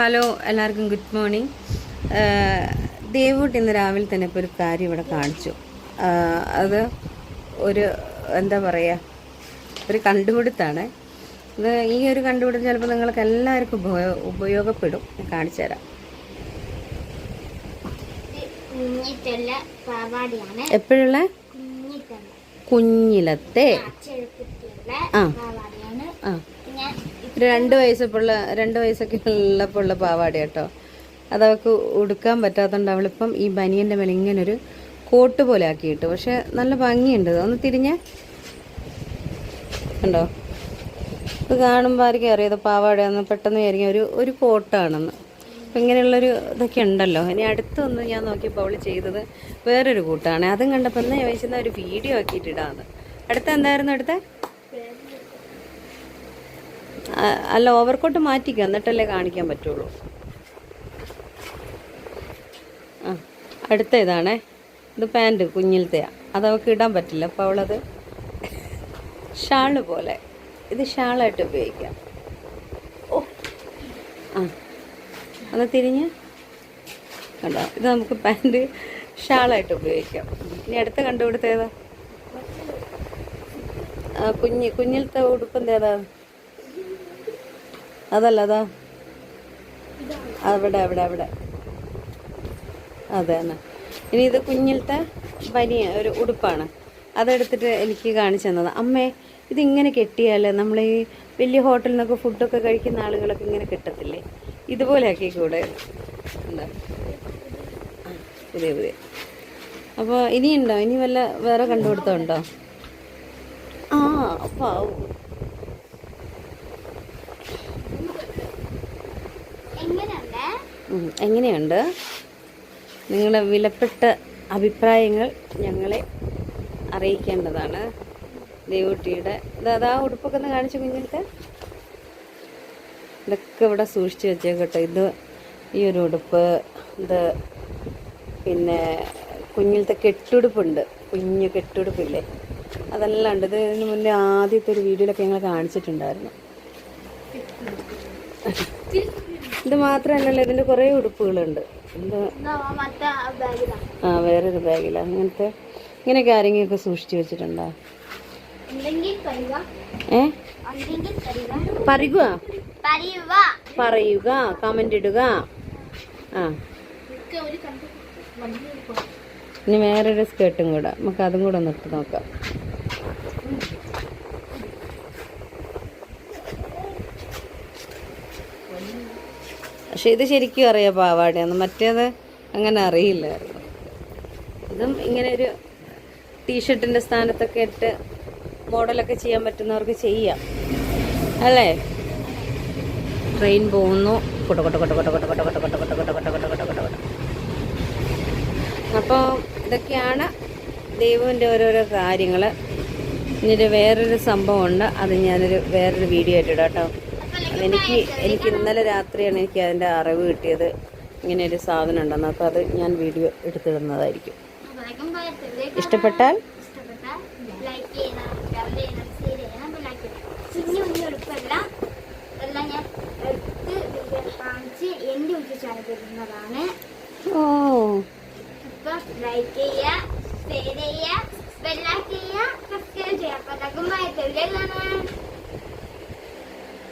Hello എല്ലാവർക്കും good morning. ദേവൂട്ട് ഇന്ന് രാവിലെ തന്നെ ഇപ്പോൾ ഒരു കാര്യം ഇവിടെ കാണിച്ചു. അത് ഒരു എന്താ പറയുക ഒരു കണ്ടുപിടുത്താണ്. ഇത് ഈ ഒരു കണ്ടുപിടുത്തം ചിലപ്പോൾ നിങ്ങൾക്ക് എല്ലാവർക്കും ഉപയോഗ ഉപയോഗപ്പെടും. ഞാൻ കാണിച്ചു തരാം. എപ്പോഴുള്ള? കുഞ്ഞിലത്തെ. ആ. ആ. രണ്ട് വയസ്സപ്പുള്ള രണ്ട് വയസ്സൊക്കെ ഉള്ളപ്പോൾ ഉള്ള പാവാട കേട്ടോ അത് അവൾക്ക് ഉടുക്കാൻ പറ്റാത്തതുകൊണ്ട് അവളിപ്പം ഈ ബനിയന്റെ മേലെ ഇങ്ങനെ ഒരു കോട്ട് പോലെ ആക്കിയിട്ട്. പക്ഷെ നല്ല ഭംഗിയുണ്ട്. ഒന്ന് തിരിഞ്ഞ. കണ്ടോ? ഇത് കാണുമ്പോൾ ആയിരിക്കും അറിയാം ഇത് പാവാടയാന്ന് പെട്ടെന്ന് വിചാരിക്കും ഒരു ഒരു കോട്ടാണെന്ന്. അപ്പം ഇങ്ങനെയുള്ളൊരു ഇതൊക്കെ ഉണ്ടല്ലോ. ഇനി അടുത്തൊന്ന് ഞാൻ നോക്കിയപ്പോൾ അവൾ ചെയ്തത് വേറൊരു കൂട്ടാണ്. അതും കണ്ടപ്പോൾ ഞാൻ ചോദിച്ചിരുന്ന ഒരു വീഡിയോ ആക്കിയിട്ടിടാന്ന് അടുത്ത എന്തായിരുന്നു അടുത്ത? അല്ല ഓവർകോട്ട് മാറ്റിക്കുക എന്നിട്ടല്ലേ കാണിക്കാൻ പറ്റുള്ളൂ. ആ അടുത്ത ഇതാണേ. ഇത് പാന്റ് കുഞ്ഞിലത്തെയാണ് അത് അവൾക്ക് ഇടാൻ പറ്റില്ല. അപ്പോൾ അവളത് ഷാൾ പോലെ. ഇത് ഷാളായിട്ട് ഉപയോഗിക്കാം. ഓ ആ. ഒന്ന് തിരിഞ്ഞ്. കണ്ടോ? ഇത് നമുക്ക് പാന്റ് ഷാളായിട്ട് ഉപയോഗിക്കാം. ഇനി അടുത്ത കണ്ടുപിടുത്തേതാ കുഞ്ഞ് കുഞ്ഞിലത്തെ ഉടുപ്പ് ഏതാ? അതല്ല അതാ അവിടെ അവിടെ അവിടെ. അതെ എന്നാ ഇനി ഇത് കുഞ്ഞിലത്തെ പനി ഒരു ഉടുപ്പാണ്. അതെടുത്തിട്ട് എനിക്ക് കാണിച്ചു തന്നത്. അമ്മേ ഇതിങ്ങനെ കെട്ടിയാൽ നമ്മൾ ഈ വലിയ ഹോട്ടലിൽ നിന്നൊക്കെ ഫുഡൊക്കെ കഴിക്കുന്ന ആളുകളൊക്കെ ഇങ്ങനെ കിട്ടത്തില്ലേ? ഇതുപോലെ ആക്കി കൂടെ എന്താ പുതിയ പുതിയ. അപ്പോൾ ഇനിയുണ്ടോ? ഇനി വല്ല വേറെ കണ്ടുപിടുത്തമുണ്ടോ ആ പാവു. എങ്ങനെയുണ്ട്? നിങ്ങളുടെ വിലപ്പെട്ട അഭിപ്രായങ്ങൾ ഞങ്ങളെ അറിയിക്കേണ്ടതാണ്. ദേവൂട്ടിയുടെ അതാ ഉടുപ്പൊക്കെ ഒന്ന് കാണിച്ചു കുഞ്ഞിലത്തെ ഇതൊക്കെ ഇവിടെ സൂക്ഷിച്ച് കേട്ടോ. ഇത് ഈ ഒരു ഉടുപ്പ് ഇത് പിന്നെ കുഞ്ഞിലത്തെ കെട്ടുടുപ്പുണ്ട്. കുഞ്ഞ് കെട്ടുടുപ്പില്ലേ? അതെല്ലാം ഉണ്ട്. ഇത് ഇതിന് മുന്നേ ആദ്യത്തെ ഒരു വീഡിയോയിലൊക്കെ ഞങ്ങൾ കാണിച്ചിട്ടുണ്ടായിരുന്നു. ഇത് മാത്രമല്ലല്ലോ ഇതിന്റെ കുറേ ഉടുപ്പുകളുണ്ട്. ആ വേറൊരു ബാഗിലാണ് അങ്ങനത്തെ ഇങ്ങനെയൊക്കെ ആരെങ്കിലുമൊക്കെ സൂക്ഷിച്ചു വെച്ചിട്ടുണ്ടോ? ഏ? പറയുക. പറയുക. കമന്റ് ഇടുക. ആ. ഒക്കെ ഇനി വേറൊരു സ്കേർട്ടും കൂടെ. നമുക്ക് അതും കൂടെ ഒന്ന് ഇട്ട് നോക്കാം. പക്ഷെ ഇത് ശരിക്കും അറിയാം പാവാടയാണ് മറ്റേത് അങ്ങനെ അറിയില്ലായിരുന്നു ഇതും ഇങ്ങനെ ഒരു ടീഷർട്ടിന്റെ സ്ഥാനത്തൊക്കെ ഇട്ട് മോഡലൊക്കെ ചെയ്യാൻ പറ്റുന്നവർക്ക് ചെയ്യാം അല്ലേ ട്രെയിൻ പോകുന്നു കൊട്ട അപ്പോൾ ഇതൊക്കെയാണ് ദൈവത്തിന്റെ ഓരോരോ കാര്യങ്ങൾ ഇനിയൊരു വേറൊരു സംഭവമുണ്ട് അത് ഞാനൊരു വേറൊരു വീഡിയോ ആയിട്ട് ഇടാം കേട്ടോ എനിക്ക് എനിക്ക് ഇന്നലെ രാത്രിയാണ് എനിക്ക് അതിന്റെ അറിവ് കിട്ടിയത്. ഇങ്ങനെ ഒരു സാധനം ഉണ്ടെന്ന്. അപ്പോൾ അത് ഞാൻ വീഡിയോ എടുത്തിടുന്നതായിരിക്കും. ഇഷ്ടപ്പെട്ടാൽ ഓ. ലൈക്ക് ചെയ്യുക ഷെയർ ചെയ്യുക സബ്സ്ക്രൈബ് ചെയ്യുക അപ്പോൾ അതൊക്കെ